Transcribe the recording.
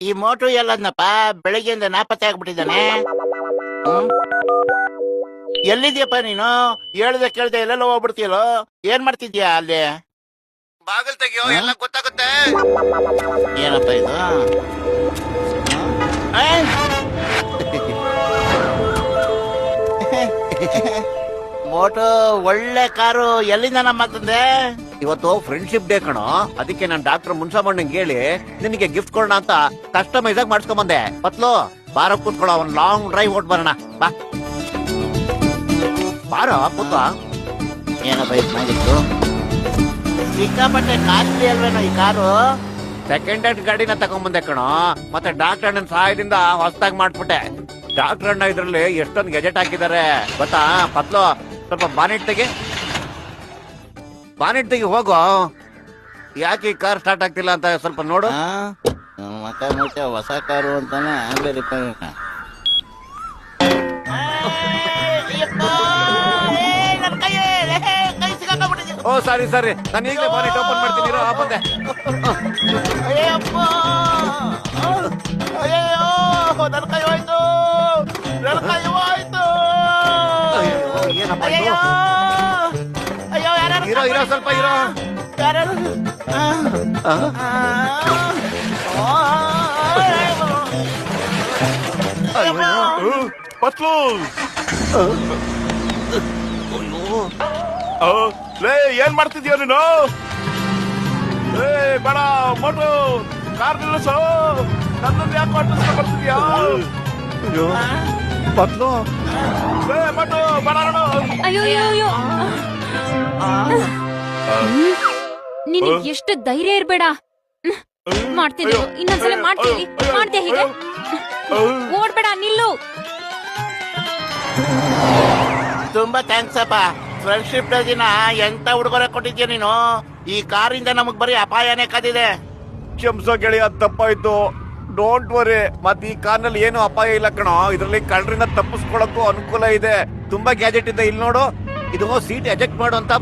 ಈ ಮೋಟು ಎಲ್ಲದ್ನಪ್ಪ ಬೆಳಿಗ್ಗೆಯಿಂದ ನಾಪತ್ತೆ ಆಗ್ಬಿಟ್ಟಿದ್ದಾನೆ ಹ್ಮ್? ಎಲ್ಲಿದ್ಯಪ್ಪ ನೀನು ಹೇಳ್ದೆ ಕೇಳ್ದೆ ಎಲ್ಲೆಲ್ಲ ಹೋಗ್ಬಿಡ್ತೀಯಲ್ಲೋ ಏನ್ ಮಾಡ್ತಿದ್ಯಾ ಅಲ್ಲಿ ಬಾಗಿಲ್ ತೆಗಿಯೋ ಎಲ್ಲ ಗೊತ್ತಾಗುತ್ತೆ ಏನಪ್ಪ ಇದು ಮೋಟು ಒಳ್ಳೆ ಕಾರು ಎಲ್ಲಿಂದ ನಮ್ಮ ತಂದೆ? ಇವತ್ತು ಫ್ರೆಂಡ್ಶಿಪ್ ಡೇ ಕಣೋ. ಅದಕ್ಕೆ ನಾನು ಡಾಕ್ಟರ್ ಮುನ್ಸಾಮಣ್ಣಂಗೆ ಹೇಳಿ ನಿನಗೆ ಗಿಫ್ಟ್ ಕೊಡೋಣ ಅಂತ ಕಸ್ಟಮೈಸ್ ಆಗಿ ಮಾಡ್ಸ್ಕೊಂಡ್ ಬಂದೆ ಪತ್ಲು ಬಾರ ಕೂತ್ಕೊಳ್ಳೋ ಒಂದ್ ಲಾಂಗ್ ಡ್ರೈವ್ ಓಟ್ ಬರೋಣ. ಬಾ. ಬಾರ ಕೂತ ಏನಪ್ಪ ಇದು ಮಾಡಿದ್ದು? ಸಿಕ್ಕಾಪಟ್ಟೆ ಕಾಸ್ಟ್ಲಿ ಅಲ್ವೇನೋ ಈ ಕಾರು? ಸೆಕೆಂಡ್ ಹ್ಯಾಂಡ್ ಗಾಡಿನ ತಗೊಂಡ್ಬಂದೆ ಕಣೋ. ಮತ್ತೆ ಡಾಕ್ಟರ್ ಅಣ್ಣನ ಸಹಾಯದಿಂದ ಹೊಸದಾಗಿ ಮಾಡ್ಬಿಟ್ಟೆ. ಡಾಕ್ಟರ್ ಅಣ್ಣ ಇದ್ರಲ್ಲಿ ಎಷ್ಟೊಂದು ಗೆಜೆಟ್ ಹಾಕಿದ್ದಾರೆ. ಗೊತ್ತಾ? ಪತ್ಲು ಸ್ವಲ್ಪ ಬಾನೆಟ್ ತೆಗೆ ಬಾನೆಟ್ ತೆಗಿ ಹೋಗು ಯಾಕೆ ಈ ಕಾರ್ ಸ್ಟಾರ್ಟ್ ಆಗ್ತಿಲ್ಲ ಅಂತ ಸ್ವಲ್ಪ ನೋಡು ಆ? ಮತ್ತೆ ಮತ್ತೆ ಹೊಸ ಕಾರು ಅಂತಾನೆ ಆಗ್ಲೇ ರಿಪೇರಿ ಓ ಸಾರಿ ಸಾರಿ ನಾನು ಈಗಲೇ ಬಾನೆಟ್ ಓಪನ್ ಮಾಡ್ತೀನಿ ಇರೋ, ಬಂದೆ ಅಯ್ಯೋ ನನ್ನ ಕೈ ಹೋಯ್ತು ಇರೋ ಇರೋ ಸ್ವಲ್ಪ ಇರೋ. ಪತ್ಲು ಆ, ಲೇ ಏನ್ ಮಾಡ್ತಿದ್ಯಾ ನೀನು? ಏ ಬೇಡ ಮೋಟು ಕಾರ್ ನಿಲ್ಲಿಸು. ನನ್ನನ್ನು ಯಾಕೆ ಮಾತಾಡ್ಸ್ಕೊಂಡ್ ಬರ್ತಿದ್ಯಾ ಪತ್ಲು. ಲೇ ಮೋಟು ಬೇಡ ಅಯ್ಯೋ ಅಯ್ಯೋ. ನಿನಗ್ ಎಷ್ಟು ಧೈರ್ಯ ಇರ್ಬೇಡ. ಮಾಡ್ತೀನಿ ಇನ್ನೊಂದ್ಸಲ ಮಾಡ್ತೀವಿ ಮಾಡ್ತೀಯ ಹೀಗೆ? ಓಡ್ಬೇಡ ನಿಲ್ಲು. ತುಂಬಾ ಥ್ಯಾಂಕ್ಸ್ ಅಪ್ಪ. ಫ್ರೆಂಡ್ಶಿಪ್ ಡೇ ದಿನ ಎಂತ ಹುಡುಗರ ಕೊಟ್ಟಿದ್ಯಾ ನೀನು? ಈ ಕಾರಿಂದ ನಮಗ್ ಬರೀ ಅಪಾಯನೇ ಕಾದಿದೆ. ಕ್ಷಮ್ಸೋ ಗೆಳೆಯ ತಪ್ಪಾಯ್ತು. ಡೋಂಟ್ ವರಿ ಮತ್ ಈ ಕಾರ್ನಲ್ಲಿ ಏನು ಅಪಾಯ ಇಲ್ಲ ಕಣೋ. ಇದ್ರಲ್ಲಿ ಕಳ್ಳರಿಂದ ತಪ್ಪಿಸ್ಕೊಳಕ್ಕೂ ಅನುಕೂಲ ಇದೆ. ತುಂಬಾ ಗ್ಯಾಜೆಟ್ ಇದೆ. ಇಲ್ಲಿ ನೋಡು. ಇದು ಸೀಟ್ ಎಜೆಕ್ಟ್ ಮಾಡುವಂತ